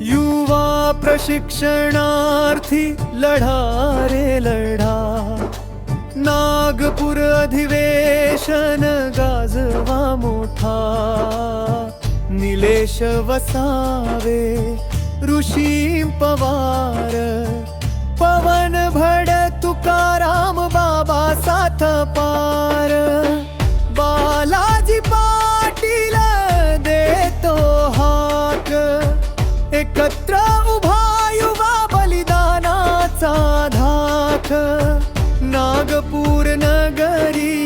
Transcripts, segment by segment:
युवा प्रशिक्षणार्थी लढा रे लढा. नागपूर अधिवेशन गाजवा मोठा. निलेश वसावे ऋषी पवार पवन भड तुकाराम बाबा साथ पार. बालाजी पाटील देतो हाक. एकत्र उभा युवा बलिदानाचा धाक. नागपूर नगरी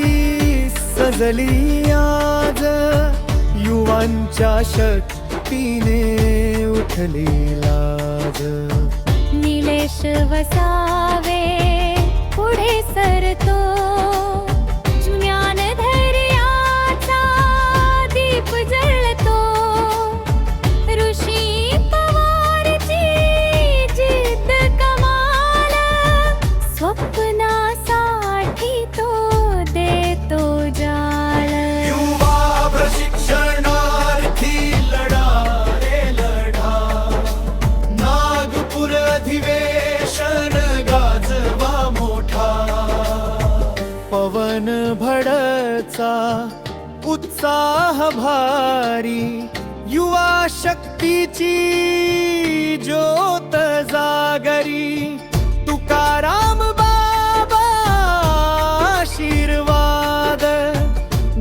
सजली आज. युवांच्या शक्तीने उठलेला आकाश वसावे पुढे सरतो पवन भडचा उत्साह भारी युवा शक्तीची ज्योत जागरी. तुकाराम बाबा आशीर्वाद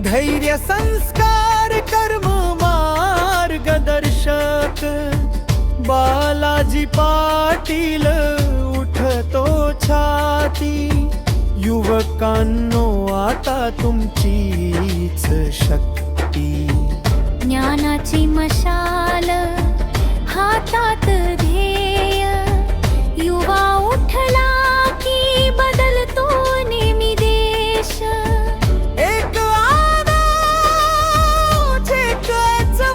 धैर्य संस्कार कर्म मार्गदर्शक बालाजी पाटील उठतो छाती युवकांनो आता तुमचीच शक्ती. ज्ञानाची मशाल हातात ध्येय. युवा उठला की बदलतो नेहमी देश. एक आवाज,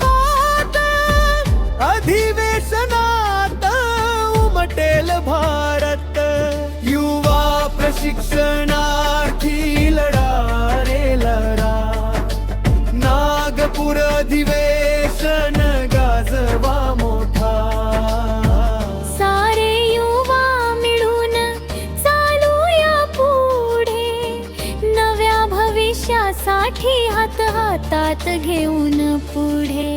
वाद, अधिवेशनात उमटेल युवा प्रशिक्षणार्थी लढा रे लढा. नागपूर अधिवेशन गाजवा मोठा. सारे युवा मिळून चालूया पुढे. नव्या भविष्यासाठी हात हातात घेऊन पुढे.